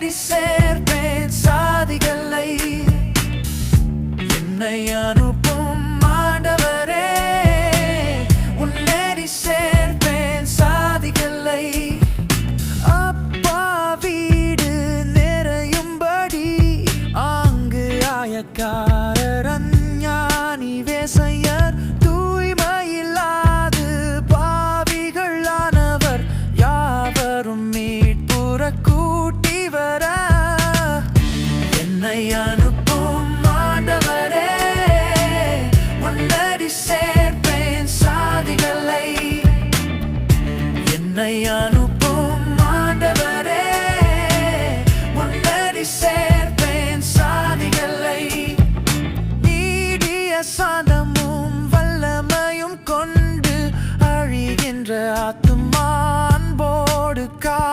தேடி சேர்ப்பேன் சாதிகளை என்னை உன்னை அனுப்பும் ஆண்டவரே முன்னடி சேர்ப்பேன் சாதிகளை. நீடிய சாதமும் வல்லமையும் கொண்டு அழிகின்ற ஆத்துமா அன்போடு காப்பீர்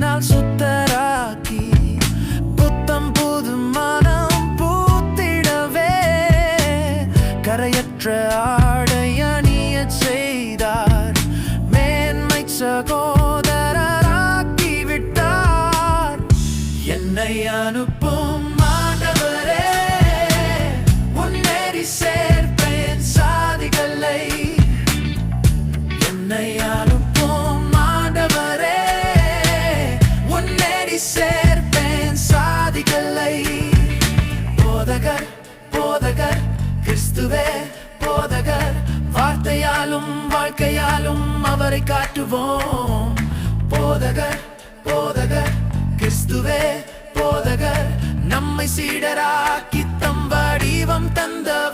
வாக்கினால் சுத்தராக்கி புத்தம் புது மனம் பூத்திடவே. கரையற்ற ஆடை அணியச் செய்தார் மேன்மை சகோதரராக்கி விட்டார் என்னை அனுப்ப போதகர் போதகர் கிறிஸ்துவே போதகர். வார்த்தையாலும் வாழ்க்கையாலும் அவரை காட்டுவோம். போதகர் போதகர் கிறிஸ்துவே போதகர். நம்மை சீடராக்கி தம் வடிவம் தந்தவர்